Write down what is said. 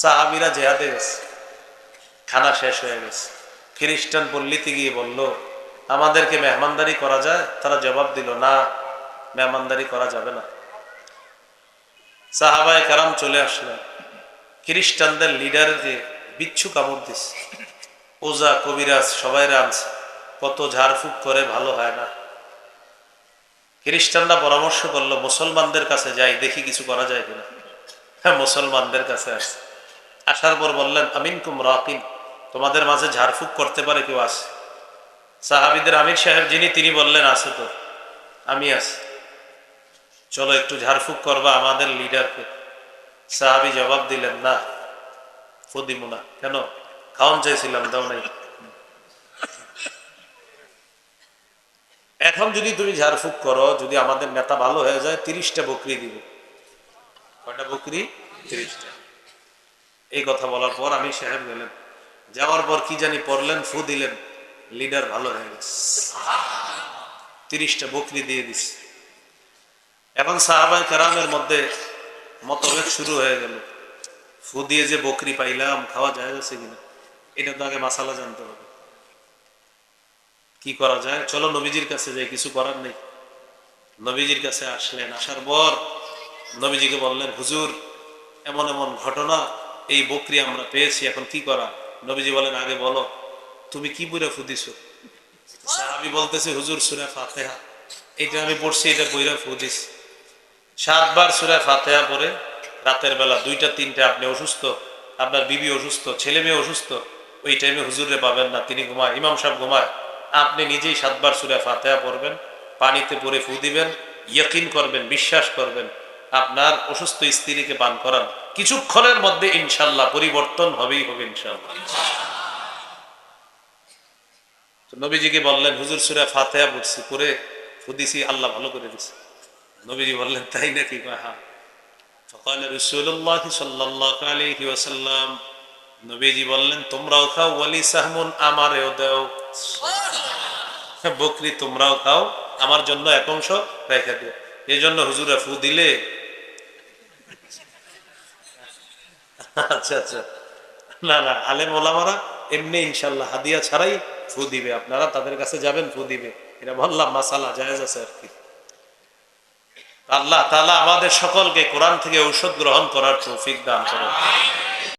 সাহাবিরা জেহাদে গেছে। খানা শেষ হয়ে গেছে। খ্রিস্টান পল্লীতে গিয়ে বলল, আমাদেরকে মেহমানদারি করা যায়? তারা জবাব দিল, না, মেহমানদারি করা যাবে না। সাহাবায় কারাম চলে আসলেন। খ্রিস্টানদের লিডারকে বিচ্ছু কামড় দিচ্ছে ওজা, কবিরাজ সবাই আনছে। কত ঝাড়ফুঁক করে ভালো হয় না। খ্রিস্টানরা পরামর্শ করল, মুসলমানদের কাছে যাই, দেখি কিছু করা যায় কিনা? হ্যাঁ মুসলমানদের কাছে আসছে। আসার পর বললেন আমিন কুম তোমাদের মাঝে ঝাড়ফুঁক করতে পারে কেউ আছে? সাহাবিদের আমির সাহেব যিনি, তিনি বললেন, আছে তো, আমি আছি। চলো একটু ঝাড়ফুঁক করবা আমাদের লিডারকে। সাহাবি জবাব দিলেন, না ফদিমুনা কেন? খাওয়ান চাইছিলাম, দাও নাই। এখন যদি তুমি ঝাড়ফুঁক করো, যদি আমাদের নেতা ভালো হয়ে যায়, তিরিশটা বকরি দিব। কয়টা বকরি? তিরিশটা। এই কথা বলার পর আমি সাহেব গেলেন। যাওয়ার পর কি জানি পড়লেন, ফু দিলেন। লিডার ভালো হয়ে গেছে। তিরিশটা বকরি দিয়ে দিচ্ছে এখন সাহাবাই কেরামের মধ্যে মতভেদ শুরু হয়ে গেল। ফু দিয়ে যে বকরি পাইলাম, খাওয়া যায় যাচ্ছে কিনা, এটা তো আগে মাসালা জানতে হবে। কি করা যায়? চলো নবীজির কাছে যাই, কিছু করার নেই। নবীজির কাছে আসলেন। আসার পর নবীজিকে বললেন, হুজুর, এমন এমন ঘটনা এই বকরি আমরা পেয়েছি, এখন কি করা? নবীজি বলেন, আগে বলো, তুমি কি বুড়া ফুদিছ? সাহাবি বলতেছে, হুজুর, সুরা ফাতেহা। এটা আমি পড়ছি, এটা বইরা ফুদিস। সাতবার সুরা ফাতেহা পরে রাতের বেলা দুইটা, তিনটা, আপনি অসুস্থ, আপনার বিবি অসুস্থ, ছেলে মেয়ে অসুস্থ, ওই টাইমে হুজুরে পাবেন না, তিনি ঘুমায়, ইমাম সাহেব ঘুমায়। আপনি নিজেই সাতবার সুরা ফাতেহা পড়বেন, পানিতে পরে ফু দিবেন, ইয়কিন করবেন, বিশ্বাস করবেন। আপনার অসুস্থ স্ত্রীকে পান করান কিছুক্ষণের মধ্যে ইনশাল্লাহ পরিবর্তন হবেই হবে ইনশাল্লাহ তো নবীজিকে বললেন হুজুর সুরা ফাতেহা পড়ছি পরে ফুদিছি আল্লাহ ভালো করে দিছে নবীজি বললেন তাই নাকি কয়, হ্যাঁ فقال رسول الله صلى الله عليه وسلم নবীজি বললেন তোমরাও খাও ওয়ালি সাহমুন আমারেও দাও বকরি তোমরাও খাও আমার জন্য এক অংশ রেখে দিও এই জন্য হুজুরা ফু দিলে আচ্ছা আচ্ছা। না না, আলেম ওলামারা এমনি ইনশাল্লাহ হাদিয়া ছাড়াই ফু দিবে। আপনারা তাদের কাছে যাবেন, ফু দিবে। এটা বললাম, মাসালা, জায়েজ আছে আর কি? আল্লাহ তাআলা আমাদের সকলকে কোরআন থেকে ঔষধ গ্রহণ করার তৌফিক দান করেন।